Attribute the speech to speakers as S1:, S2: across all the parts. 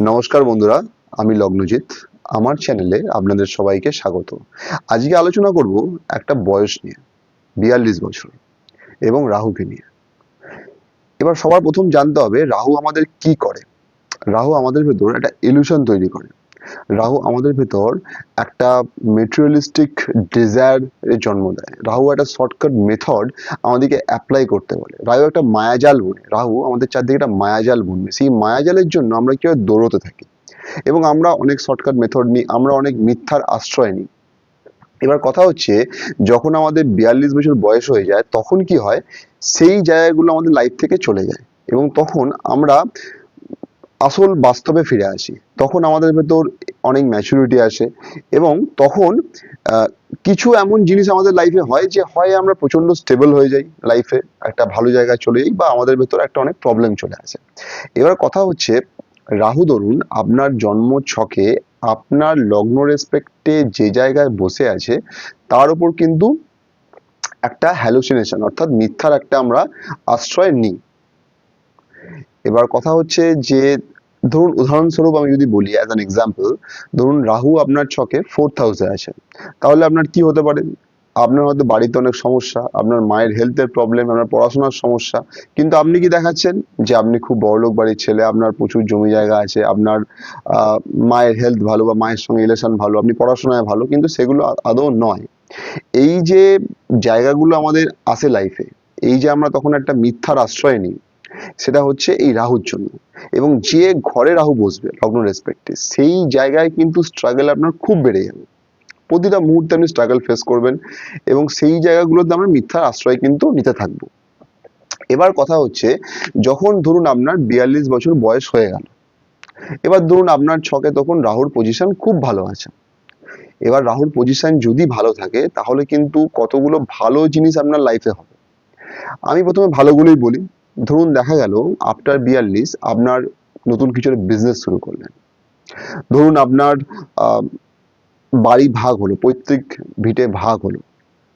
S1: নমস্কার বন্ধুরা, আমি লগ্নজিৎ। আমার চ্যানেলে আপনাদের সবাইকে স্বাগত। আজকে আলোচনা করব একটা বয়স নিয়ে, বিয়াল্লিশ বছর, এবং রাহুকে নিয়ে। এবার সবার প্রথম জানতে হবে, রাহু আমাদের কি করে? রাহু আমাদের ভেতর একটা ইলুশন তৈরি করে। রাহু আমাদের ভেতর একটা মেটেরিয়ালিস্টিক ডিজায়ার জন্ম দেয়। রাহু একটা শর্টকাট মেথড আমাদেরকে অ্যাপ্লাই করতে বলে। রাহু একটা মায়াজাল বুনে। রাহু আমাদের চারদিকে একটা মায়াজাল বুনবে। সেই মায়াজালের জন্য আমরা কি হয় দৌড়তে থাকি। এবং আমরা অনেক শর্টকাট মেথড নিই, আমরা অনেক মিথ্যার আশ্রয় নিই। এবার কথা হচ্ছে, যখন আমাদের বিয়াল্লিশ বছর বয়স হয়ে যায়, তখন কি হয়? সেই জায়গাগুলো আমাদের লাইফ থেকে চলে যায়। এবং তখন আমরা আসল বাস্তবে ফিরে আসি। তখন আমাদের ভেতর অনেক ম্যাচুরিটি আসে এবং তখন কিছু এমন জিনিস আমাদের লাইফে হয় যে হয় আমরা প্রচণ্ড স্টেবল হয়ে যাই লাইফে একটা ভালো জায়গায় চলে যাই বা আমাদের ভেতর একটা অনেক প্রবলেম চলে আসে। এবার কথা হচ্ছে, রাহু ধরুন আপনার জন্ম ছকে আপনার লগ্ন রেসপেক্টে যে জায়গায় বসে আছে, তার উপর কিন্তু একটা হ্যালুসিনেশন অর্থাৎ মিথ্যার একটা আমরা আশ্রয় নিই। এবার কথা হচ্ছে যে, ধরুন উদাহরণস্বরূপ আমি যদি বলি অ্যাজ অ্যান এক্সাম্পল ধরুন রাহু আপনার ছকে ফোর্থ হাউসে আছে। তাহলে আপনার কি হতে পারে? আপনার হয়তো বাড়িতে অনেক সমস্যা, আপনার মায়ের হেলথের প্রবলেম আপনার পড়াশোনার সমস্যা। কিন্তু আপনি কি দেখাচ্ছেন? যে আপনি খুব বড়লোক বাড়ির ছেলে, আপনার প্রচুর জমি জায়গা আছে, আপনার মায়ের হেলথ ভালো বা মায়ের সঙ্গে রিলেশন ভালো, আপনি পড়াশোনায় ভালো, কিন্তু সেগুলো আদৌ নয়। এই যে জায়গাগুলো আমাদের আসে লাইফে এই যে আমরা তখন একটা মিথ্যার আশ্রয় নিই সেটা হচ্ছে এই রাহুর জন্য। এবং যে ঘরে রাহু বসবে, লগ্ন রেসপেক্টে সেই জায়গায় কিন্তু স্ট্রাগল আপনার খুব বেড়ে যাবে। প্রতিটা মুহূর্তে আপনি স্ট্রাগল ফেস করবেন এবং সেই জায়গাগুলোতে আমরা মিথ্যার আশ্রয় কিন্তু নিতে থাকব। এবার কথা হচ্ছে, যখন ধরুন আপনার বিয়াল্লিশ বছর বয়স হয়ে গেল, এবার ধরুন আপনার ছকে তখন রাহুর পজিশন খুব ভালো আছে। এবার রাহুর পজিশন যদি ভালো থাকে, তাহলে কিন্তু কতগুলো ভালো জিনিস আপনার লাইফে হবে। আমি প্রথমে ভালোগুলোই বলি ধরুন দেখা গেল আফটার বিয়াল্লিশ আপনার নতুন কিছু বিজনেস শুরু করলেন। ধরুন আপনার বাড়ি ভাগ হলো, পৈতৃক ভিটে ভাগ হলো,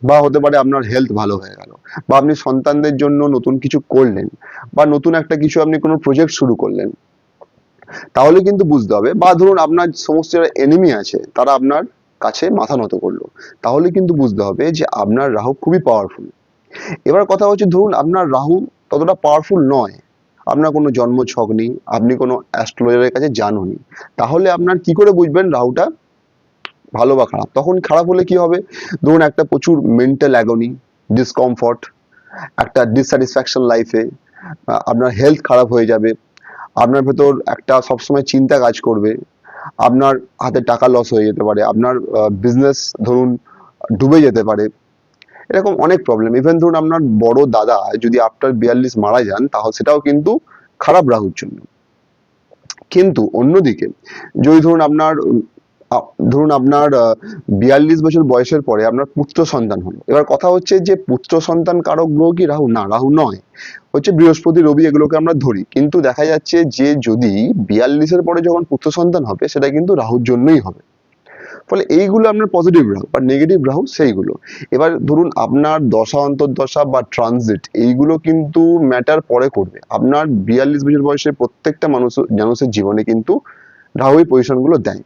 S1: বা হতে পারে আপনার হেলথ ভালো হয়ে গেল, বা আপনি সন্তানদের জন্য নতুন কিছু করলেন, বা নতুন একটা কিছু আপনি কোনো প্রজেক্ট শুরু করলেন, তাহলে কিন্তু বুঝতে হবে, বা ধরুন আপনার সমস্ত যারা এনিমি আছে, তারা আপনার কাছে মাথা নত করল, তাহলে কিন্তু বুঝতে হবে যে আপনার রাহু খুবই পাওয়ারফুল এবার কথা হচ্ছে ধরুন আপনার রাহু ততটা পাওয়ারফুল নয়। আপনার কোনো জন্ম ছক নেই, আপনি কোনো অ্যাস্ট্রোলজারের কাছে জানুনি তাহলে আপনার কি করে বুঝবেন রাহুটা? ভালো বা খারাপ। তখন খারাপ হলে কি হবে? ধরুন একটা প্রচুর মেন্টাল অ্যাগনি ডিসকমফর্ট একটা ডিসস্যাটিসফ্যাকশন লাইফে আপনার হেলথ খারাপ হয়ে যাবে। আপনার ভেতর একটা সবসময় চিন্তা কাজ করবে। আপনার হাতে টাকা লস হয়ে যেতে পারে। আপনার বিজনেস ধরুন ডুবে যেতে পারে। এরকম অনেক প্রবলেম ইভেন ধরুন আপনার বড় দাদা যদি আফটার বিয়াল্লিশ মারা যান, তাহলে সেটাও কিন্তু খারাপ রাহুর জন্য। কিন্তু অন্যদিকে, যদি ধরুন আপনার ধরুন আপনার বিয়াল্লিশ বছর বয়সের পরে আপনার পুত্র সন্তান হলো। এবার কথা হচ্ছে যে পুত্র সন্তান কারক গ্রহ কি রাহু? না, রাহু নয়। হচ্ছে বৃহস্পতি, রবি এগুলোকে আমরা ধরি। কিন্তু দেখা যাচ্ছে যে যদি বিয়াল্লিশের পরে যখন পুত্র সন্তান হবে, সেটা কিন্তু রাহুর জন্যই হবে। ফলে এইগুলো আপনার পজিটিভ রাহু বা নেগেটিভ রাহু সেইগুলো। এবার ধরুন আপনার দশা, অন্তর্দশা বা ট্রানজিট এইগুলো কিন্তু ম্যাটার পরে করবে। আপনার বিয়াল্লিশ বছর বয়সে প্রত্যেকটা মানুষ, মানুষের জীবনে কিন্তু রাহু এই পজিশনগুলো দেয়।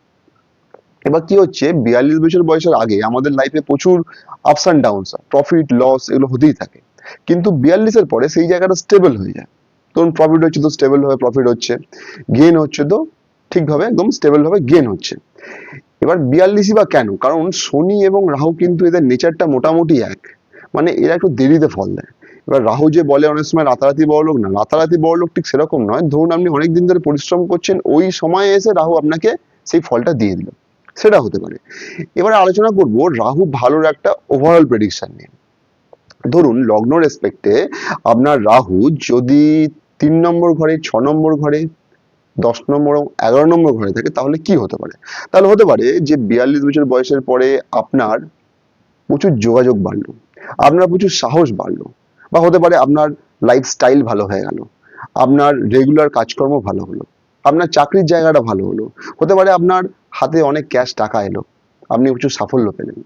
S1: এবার কি হচ্ছে? বিয়াল্লিশ বছর বয়সের আগে আমাদের লাইফে প্রচুর ups and downs profit loss এগুলো হতেই থাকে। কিন্তু বিয়াল্লিশের পরে সেই জায়গাটা স্টেবল হয়ে যায়। ধরুন প্রফিট হচ্ছে তো স্টেবল ভাবে প্রফিট হচ্ছে। গেন হচ্ছে তো ঠিকভাবে একদম স্টেবল ভাবে গেন হচ্ছে। এবার বিয়াল্লিশই বা কেন? কারণ শনি এবং রাহু কিন্তু এদের নেচারটা মোটামুটি এক। মানে এরা একটু দেরিতে ফল দেয়। এবার রাহু যে বলে অনেক সময় রাতারাতি বড় লোক না, রাতারাতি বড় লোক ঠিক সেরকম নয়। ধরুন আপনি অনেক দিন ধরে পরিশ্রম করছেন, ওই সময়ে এসে রাহু আপনাকে সেই ফলটা দিয়ে দিল। সেটা হতে পারে। এবারে আলোচনা করব রাহু ভালোর একটা ওভারঅল প্রেডিকশন নিয়ে। ধরুন লগ্ন রেসপেক্টে আপনার রাহু যদি তিন নম্বর ঘরে, ছ নম্বর ঘরে দশ নম্বর এবং এগারো নম্বর ঘরে থাকে, তাহলে কি হতে পারে? তাহলে হতে পারে যে বিয়াল্লিশ বছর বয়সের পরে আপনার প্রচুর যোগাযোগ বাড়লো, আপনার প্রচুর সাহস বাড়লো, বা হতে পারে আপনার লাইফস্টাইল ভালো হয়ে গেল, আপনার রেগুলার কাজকর্ম ভালো হলো, আপনার চাকরির জায়গাটা ভালো হলো, হতে পারে আপনার হাতে অনেক ক্যাশ টাকা এলো, আপনি প্রচুর সাফল্য পেলেন।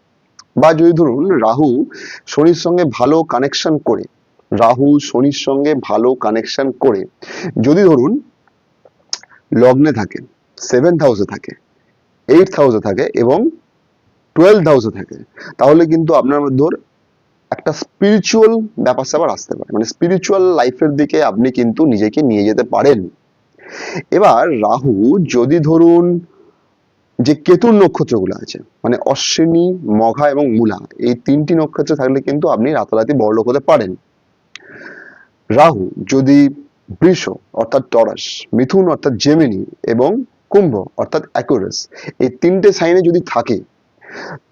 S1: বা যদি ধরুন রাহু শনির সঙ্গে ভালো কানেকশন করে, রাহু শনির সঙ্গে ভালো কানেকশন করে, যদি ধরুন লগ্নে থাকে সেভেন্থ হাউসে থাকে এইট হাউসে থাকে এবং টুয়েলভ হাউসে থাকে। তাহলে কিন্তু আপনার ওর একটা স্পিরিচুয়াল ব্যাপার স্যাপার আসতে পারে। মানে স্পিরিচুয়াল লাইফের দিকে আপনি কিন্তু নিজেকে নিয়ে যেতে পারেন। এবার রাহু, যদি ধরুন যে কেতুর নক্ষত্রগুলো আছে মানে অশ্বিনী, মঘা এবং মূলা, এই তিনটি নক্ষত্র থাকলে কিন্তু আপনি রাতারাতি বড়লোক হতে পারেন। রাহু, যদি বৃষ, অর্থাৎ টরাস, মিথুন, অর্থাৎ জেমিনি এবং কুম্ভ, অর্থাৎ অ্যাকুরাস এই তিনটে সাইনে যদি থাকে,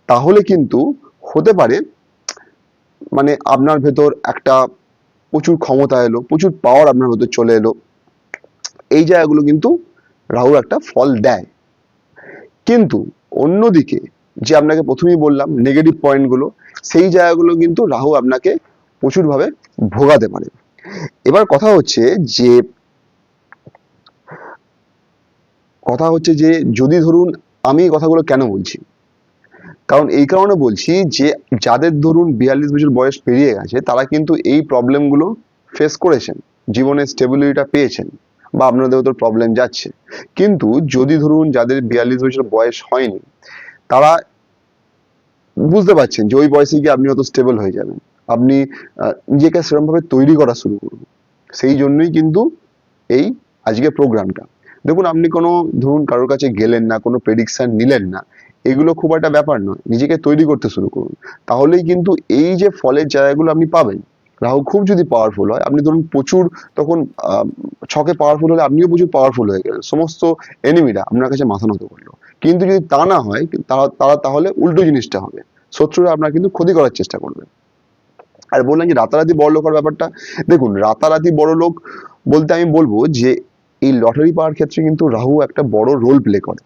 S1: তাহলে কিন্তু হতে পারে মানে আপনার ভেতর একটা প্রচুর ক্ষমতা এলো, প্রচুর পাওয়ার আপনার ভেতর চলে এলো। এই জায়গাগুলো কিন্তু রাহুর একটা ফল দেয়। কিন্তু অন্যদিকে যে আপনাকে প্রথমেই বললাম নেগেটিভ পয়েন্টগুলো সেই জায়গাগুলো কিন্তু রাহু আপনাকে প্রচুরভাবে ভোগাতে পারে। এবার কথা হচ্ছে যে, কথা হচ্ছে যে, যদি ধরুন আমি এই কথাগুলো কেন বলছি? কারণ এই কারণে বলছি যে, যাদের ধরুন বিয়াল্লিশ বছর বয়স পেরিয়ে গেছে, তারা কিন্তু এই প্রবলেমগুলো ফেস করেছেন, জীবনে স্টেবিলিটিটা পেয়েছেন, বা আপনাদের তো প্রবলেম যাচ্ছে। কিন্তু যদি ধরুন যাদের বিয়াল্লিশ বছর বয়স হয়নি, তারা বুঝতে পারছেন যে, ওই বয়সে গিয়ে আপনি অত স্টেবল হয়ে যাবেন। আপনি নিজেকে সেরকমভাবে তৈরি করা শুরু করুন। সেই জন্যই কিন্তু এই আজকে প্রোগ্রামটা। দেখুন, আপনি কোনো, ধরুন, কারোর কাছে গেলেন না, কোনো প্রেডিকশন নিলেন না, এগুলো খুব একটা ব্যাপার নয়। নিজেকে তৈরি করতে শুরু করুন। তাহলেই কিন্তু এই যে ফলের জায়গাগুলো আপনি পাবেন রাহু খুব যদি পাওয়ারফুল হয়, আপনি ধরুন, প্রচুর তখন ছকে পাওয়ারফুল হলে আপনিও প্রচুর পাওয়ারফুল হয়ে গেলেন। সমস্ত এনিমিরা আপনার কাছে মাথা নত করল। কিন্তু যদি তা না হয় তারা তাহলে উল্টো জিনিসটা হবে। শত্রুরা আপনার কিন্তু ক্ষতি করার চেষ্টা করবে। আর বললাম যে রাতারাতি বড় লোক হওয়ার ব্যাপারটা, দেখুন, রাতারাতি বড় লোক বলতে আমি বলব যে এই লটারি পাওয়ার ক্ষেত্রে কিন্তু রাহু একটা বড় রোল প্লে করে।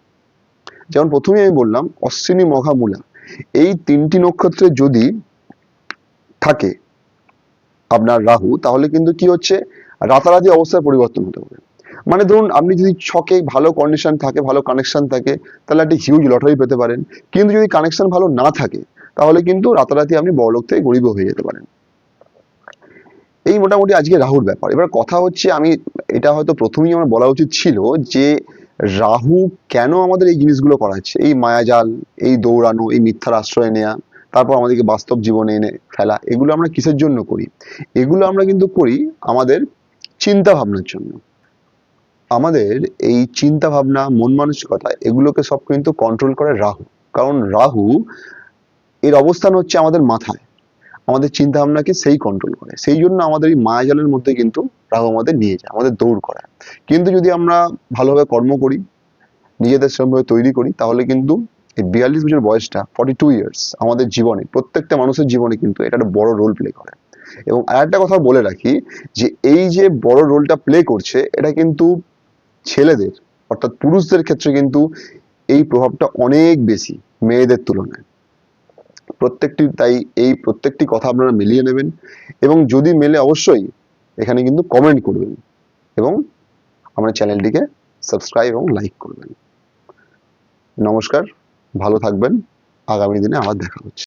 S1: যেমন প্রথমে আমি বললাম, অশ্বিনী মঘা মূলা এই তিনটি নক্ষত্রে যদি থাকে আপনার রাহু, তাহলে কিন্তু কি হচ্ছে? রাতারাতি অবস্থার পরিবর্তন হতে পারে। মানে ধরুন, আপনি যদি ছকে ভালো কন্ডিশন থাকে, ভালো কানেকশন থাকে, তাহলে একটা হিউজ লটারি পেতে পারেন। কিন্তু যদি কানেকশন ভালো না থাকে তাহলে কিন্তু রাতারাতি আপনি বড়লোক থেকে গরিব হয়ে যেতে পারেন। এই মোটামুটি আজকে রাহুর ব্যাপার। এবার কথা হচ্ছে আমি, এটা হয়তো প্রথমেই আমার বলা উচিত ছিল যে, রাহু কেন আমাদের এই জিনিসগুলো করাচ্ছে? এই মায়াজাল, এই দৌড়ানো, এই মিথ্যার আশ্রয় নেওয়া তারপর আমাদেরকে বাস্তব জীবনে এনে ফেলা, এগুলো আমরা কিসের জন্য করি? এগুলো আমরা কিন্তু করি আমাদের চিন্তা ভাবনার জন্য। আমাদের এই চিন্তা ভাবনা মন মানসিকতা, এগুলোকে সব কিন্তু কন্ট্রোল করে রাহু। কারণ রাহু এর অবস্থান হচ্ছে আমাদের মাথায়। আমাদের চিন্তা ভাবনাকে সেই কন্ট্রোল করে। সেই জন্য আমাদের এই মায়াজালের মধ্যে কিন্তু রাহু আমাদের নিয়ে যায়, আমাদের দৌড় করায়। কিন্তু যদি আমরা ভালোভাবে কর্ম করি, নিজেদের সেরকমভাবে তৈরি করি, তাহলে কিন্তু এই বিয়াল্লিশ বছর বয়সটা ফর্টি টু ইয়ার্স আমাদের জীবনে, প্রত্যেকটা মানুষের জীবনে কিন্তু এটা একটা বড় রোল প্লে করে। এবং আর একটা কথা বলে রাখি, যে এই যে বড় রোলটা প্লে করছে, এটা কিন্তু ছেলেদের, অর্থাৎ পুরুষদের ক্ষেত্রে কিন্তু এই প্রভাবটা অনেক বেশি, মেয়েদের তুলনায়। প্রত্যেকটি, তাই এই প্রত্যেকটি কথা আপনারা মিলিয়ে নেবেন এবং যদি মেলে অবশ্যই এখানে কিন্তু কমেন্ট করবেন এবং আমার চ্যানেলটিকে সাবস্ক্রাইব এবং লাইক করবেন। নমস্কার, ভালো থাকবেন। আগামী দিনে আবার দেখা হচ্ছে।